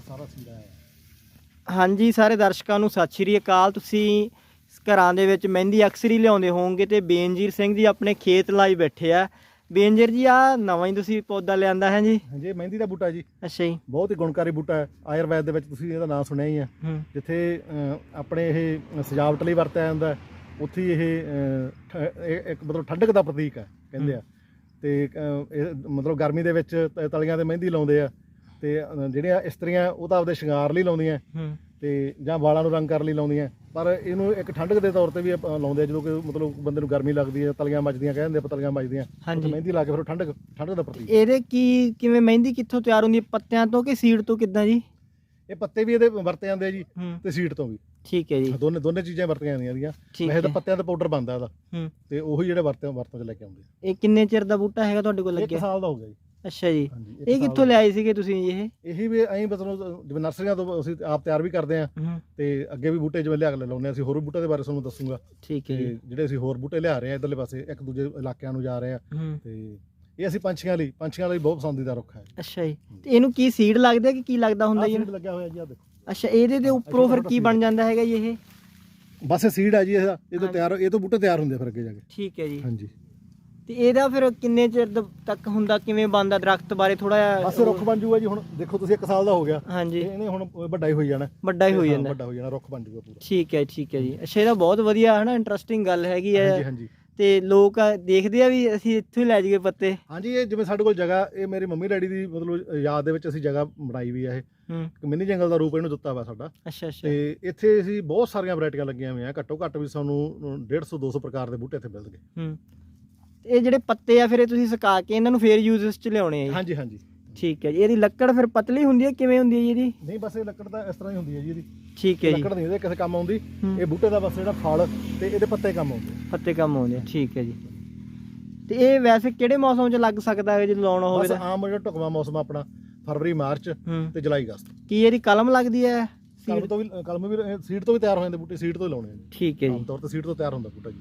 ਸਾਰਾ ਹੈ। ਹਾਂਜੀ ਸਾਰੇ ਦਰਸ਼ਕਾਂ ਨੂੰ ਸਤਿ ਸ਼੍ਰੀ ਅਕਾਲ। ਤੁਸੀਂ ਘਰਾਂ ਦੇ ਵਿੱਚ ਮਹਿੰਦੀ ਅਕਸਰ ਹੀ ਲਿਆਉਂਦੇ ਹੋਵੋਗੇ ਤੇ ਬੇਨਜੀਰ ਸਿੰਘ ਜੀ ਆਪਣੇ ਖੇਤ ਲਾਈ ਬੈਠੇ ਆ। ਬੇਨਜੀਰ ਜੀ ਆ ਨਵਾਂ ਹੀ ਤੁਸੀਂ ਪੌਦਾ ਲਿਆਂਦਾ ਹੈ ਜੀ? ਹਾਂਜੀ ਇਹ ਮਹਿੰਦੀ ਦਾ ਬੂਟਾ ਜੀ। ਅੱਛਾ ਜੀ। ਬਹੁਤ ਹੀ ਗੁਣਕਾਰੀ ਬੂਟਾ ਹੈ। ਆਯੁਰਵੈਦ ਦੇ ਵਿੱਚ ਤੁਸੀਂ ਇਹਦਾ ਨਾਮ ਸੁਣਿਆ ਹੀ ਹੈ। ਹੂੰ। ਜਿੱਥੇ ਅਹ, ਆਪਣੇ ਇਹ ਸਜਾਵਟ ਲਈ ਵਰਤਿਆ ਜਾਂਦਾ ਹੈ, ਉੱਥੇ ਹੀ ਇਹ ਅਹ, ਠ- ਇਹ ਇੱਕ ਮਤਲਬ ਠੰਡਕ ਦਾ ਪ੍ਰਤੀਕ ਹੈ ਕਹਿੰਦੇ ਆ। ਤੇ ਅਹ, ਇਹ ਮਤਲਬ ਗਰਮੀ ਦੇ ਵਿੱਚ ਤ- ਤਲੀਆਂ ਤੇ ਮਹਿੰਦੀ ਲਾਉਂਦੇ ਆ। ਤੇ ਜਿਹੜੀਆਂ ਇਸਤਰੀਆਂ ਉਹ ਤਾਂ ਆਪਦੇ ਸ਼ਿੰਗਾਰ ਲਈ ਲਾਉਂਦੀਆਂ। ਤੇ ਜਾਂ ਵਾਲਾਂ ਨੂੰ ਰੰਗ ਕਰਨ ਲਈ ਲਾਉਂਦੀਆਂ। ਪਰ ਇਹਨੂੰ ਇੱਕ ਠੰਡਕ ਦੇ ਤੌਰ ਤੇ ਵੀ ਲਾਉਂਦੇ ਆ ਜਦੋਂ ਕਿ ਮਤਲਬ ਬੰਦੇ ਨੂੰ ਗਰਮੀ ਲੱਗਦੀ ਹੈ ਤਲੀਆਂ ਮੱਚਦੀਆਂ ਕਹਿੰਦੇ ਆ ਤਲੀਆਂ ਮੱਚਦੀਆਂ। ਹਾਂਜੀ। ਉੱਥੇ ਮਹਿੰਦੀ ਲਾ ਕੇ ਫਿਰ ਠੰਡਕ ਠੰਡਕ ਦਾ ਪ੍ਰਤੀਕ। ਇਹਦੇ ਕੀ ਕਿਵੇਂ ਮਹਿੰਦੀ ਕਿੱਥੋਂ ਤਿਆਰ ਹੁੰਦੀ ਹੈ ਪੱਤਿਆਂ ਤੋਂ ਕਿ ਸੀਡ ਤੋਂ ਕਿੱਦਾਂ ਜੀ? ਇਹ ਪੱਤੇ ਵੀ ਇਹਦੇ ਵਰਤੇ ਜਾਂਦੇ ਆ ਜੀ ਤੇ ਸੀਡ ਤੋਂ ਵੀ। ਠੀਕ ਹੈ ਜੀ। ਦੋਨੇ ਦੋਨੇ ਚੀਜ਼ਾਂ ਵਰਤੀਆਂ ਜਾਂਦੀਆਂ ਠੀਕ ਵੈਸੇ ਤਾਂ ਪੱਤਿਆਂ ਦਾ ਪਾਊਡਰ ਬਣਦਾ ਇਹਦਾ। ਤੇ ਉਹੀ ਜਿਹੜੇ ਵਰਤੋਂ ਵਰਤੋਂ ਚ ਲੈ ਕੇ ਆਉਂਦੇ ਆ। ਇਹ ਕਿੰਨੇ ਚਿਰ ਦਾ ਬੂਟਾ ਹੈਗਾ ਤੁਹਾਡੇ ਕੋਲ ਲੱਗਿਆ? ਸਾਲ ਦਾ ਹੋ ਗਿਆ ਜੀ। ਅੱਛਾ ਜੀ। ਹਾਂਜੀ ਇੱਕ ਇਹ ਸਾਲ ਕਿੱਥੋਂ। ਲਿਆਏ ਸੀਗੇ ਤੁਸੀਂ ਇਹ? ਇਹੀ ਵੀ ਐਂ ਮਤਲਬ ਜਿਵੇਂ ਨਰਸਰੀਆਂ ਤੋਂ ਅਸੀਂ ਆਪ ਤਿਆਰ ਵੀ ਕਰਦੇ ਆ ਹੂੰ। ਤੇ ਅੱਗੇ ਵੀ ਬੂਟੇ ਜਿਵੇਂ ਲਿਆ ਕੇ ਲਾਉਂਦੇ ਆ ਅਸੀਂ ਹੋਰ ਵੀ ਬੂਟੇ ਦੇ ਬਾਰੇ ਤੁਹਾਨੂੰ ਦੱਸੂਗਾ। ਠੀਕ ਹੈ ਤੇ ਜੀ। ਜਿਹੜੇ ਅਸੀਂ ਹੋਰ ਬੂਟੇ ਲਿਆ ਰਹੇ ਆ ਇਧਰਲੇ ਪਾਸੇ ਇੱਕ ਦੂਜੇ ਇਲਾਕਿਆਂ ਨੂੰ ਜਾ ਰਹੇ ਆ ਹੂੰ। ਤੇ ਇਹ ਅਸੀਂ ਪੰਛੀਆਂ ਲਈ ਪੰਛੀਆਂ ਲਈ ਬਹੁਤ ਪਸੰਦੀਦਾ ਰੁੱਖ ਹੈ। ਅੱਛਾ ਜੀ। ਤੇ ਇਹਨੂੰ ਕੀ ਸੀਡ ਲੱਗਦਾ ਕਿ ਕੀ ਲੱਗਦਾ ਹੁੰਦਾ ਆਹ ਜੀ ਸੀਡ ਲੱਗਿਆ ਹੋਇਆ ਜੀ ਆ ਦੇਖੋ। ਅੱਛਾ ਇਹਦੇ ਦੇ ਉੱਪਰੋਂ ਫਿਰ ਕੀ ਬਣ ਜਾਂਦਾ ਹੈਗਾ ਜੀ ਇਹ? ਬਸ ਇਹ ਸੀਡ ਹੈ ਜੀ ਇਹਦਾ ਇਹ ਤੋਂ ਹਾਂਜੀ। ਤਿਆਰ ਇਹ ਤੋਂ ਬੂਟੇ ਤਿਆਰ ਹੁੰਦੇ ਆ ਫਿਰ ਅੱਗੇ ਜਾ ਕੇ। ਠੀਕ ਹੈ ਜੀ। ਹਾਂਜੀ। ਤੇ ਇਹਦਾ ਫਿਰ ਕਿੰਨੇ ਚਿਰ ਦ- ਤੱਕ ਹੁੰਦਾ ਕਿਵੇਂ ਬਣਦਾ ਦਰਖਤ ਬਾਰੇ ਥੋੜਾ ਬਸ ਇਹ ਰੁੱਖ ਬਣ ਜੂਗਾ ਜੀ ਹੁਣ ਦੇਖੋ ਤੁਸੀਂ ਇੱਕ ਸਾਲ ਦਾ ਹੋ ਗਿਆ। ਹਾਂਜੀ। ਇਹਨੇ ਹੁਣ ਵੱਡਾ ਹੀ ਹੋਈ ਜਾਣਾ। ਵੱਡਾ ਹੀ ਹੋ ਹਾਂ, ਜਾਂਦਾ। ਵੱਡਾ ਹੋ ਜਾਣਾ ਰੁੱਖ ਬਣ ਜੂਗਾ ਪੂਰਾ। ਠੀਕ ਹੈ ਠੀਕ ਹੈ ਜੀ। ਅੱਛਾ ਇਹਦਾ ਬਹੁਤ ਵਧੀਆ ਹੈ ਨਾ ਇੰਟਰਸਟਿੰਗ ਗੱਲ ਹੈਗੀ ਹਾਂਜੀ ਹੈ। ਹਾਂਜੀ ਤੇ ਲੋਕ ਆ- ਦੇਖਦੇ ਆ ਵੀ ਅਸੀਂ ਇੱਥੋਂ ਹੀ ਲੈ ਜਾਈਏ ਪੱਤੇ। ਹਾਂਜੀ ਇਹ ਜਿਵੇਂ ਸਾਡੇ ਕੋਲ ਜਗ੍ਹਾ ਇਹ ਮੇਰੀ ਮੰਮੀ ਡੈਡੀ ਦੀ ਮਤਲਬ ਯਾਦ ਦੇ ਵਿੱਚ ਅਸੀਂ ਜਗ੍ਹਾ ਬਣਾਈ ਵੀ ਆ ਇਹ। ਹੂੰ। ਇੱਕ ਮਿੰਨੀ ਜੰਗਲ ਦਾ ਰੂਪ ਇਹਨੂੰ ਦਿੱਤਾ ਵਾ ਸਾਡਾ। ਅੱਛਾ ਅੱਛਾ। ਤੇ ਇੱਥੇ ਅਸੀਂ ਬਹੁਤ ਸਾਰੀਆਂ ਵੈਰਾਈਟੀਆਂ ਲੱਗੀਆਂ ਹੋਈਆਂ ਘੱਟੋ ਘੱਟ ਵੀ ਸਾਨੂੰ 150 200 ਪ੍ਰਕਾਰ ਦੇ ਬੂਟੇ ਇੱਥੇ ਮਿਲਣਗੇ। ਹੂੰ। ਇਹ ਜਿਹੜੇ ਪੱਤੇ ਆ ਫਿਰ ਇਹ ਤੁਸੀਂ ਸੁਕਾ ਕੇ ਇਹਨਾਂ ਨੂੰ ਫੇਰ ਯੂਜ਼ਸ ਚ ਲਿਆਉਣੇ ਆ ਜੀ। ਹਾਂਜੀ ਹਾਂਜੀ। ਠੀਕ ਹੈ ਜੀ ਇਹਦੀ ਲੱਕੜ ਫਿਰ ਪਤਲੀ ਹੁੰਦੀ ਹੈ ਕਿਵੇਂ ਹੁੰਦੀ ਹੈ ਜੀ ਇਹਦੀ? ਨਹੀਂ ਬਸ ਇਹ ਲੱਕੜ ਤਾਂ ਇਸ ਤਰ੍ਹਾਂ ਹੀ ਹੁੰਦੀ ਹੈ ਜੀ ਇਹਦੀ। ਠੀਕ ਹੈ ਜੀ। ਲੱਕੜ ਨਹੀਂ ਇਹਦੇ ਕਿਸੇ ਕੰਮ ਆਉਂਦੀ। ਇਹ ਬੂਟੇ ਦਾ ਬਸ ਜਿਹੜਾ ਫਲ ਤੇ ਇਹਦੇ ਪੱਤੇ ਕੰਮ ਆਉਂਦੇ ਪੱਤੇ ਕੰਮ ਆਉਂਦੇ ਆ ਠੀਕ ਹੈ ਜੀ। ਤੇ ਇਹ ਵੈਸੇ ਕਿਹੜੇ ਮੌਸਮ 'ਚ ਲੱਗ ਸਕਦਾ ਹੈ ਜੇ ਲਾਉਣਾ ਹੋਵੇ ਬਸ ਆਮ ਜਿਹੜਾ ਢੁਕਵਾਂ ਮੌਸਮ ਆਪਣਾ ਫਰਵਰੀ ਮਾਰਚ ਤੇ ਜੁਲਾਈ ਅਗਸਤ। ਕੀ ਇਹਦੀ ਕਲਮ ਲੱਗਦੀ ਹੈ? ਕਲਮ ਤੋਂ ਵੀ ਕਲਮ ਵੀ ਸੀਡ ਤੋਂ ਵੀ ਤਿਆਰ ਹੋ ਜਾਂਦੇ ਬੂਟੇ ਸੀਡ ਤੋਂ ਹੀ ਲਾਉਣੇ ਆ ਠੀਕ ਹੈ ਆਮ ਜੀ ਤੌਰ ਤੇ ਸੀਡ ਤੋਂ ਤਿਆਰ ਹੁੰਦਾ ਬੂਟਾ ਜੀ।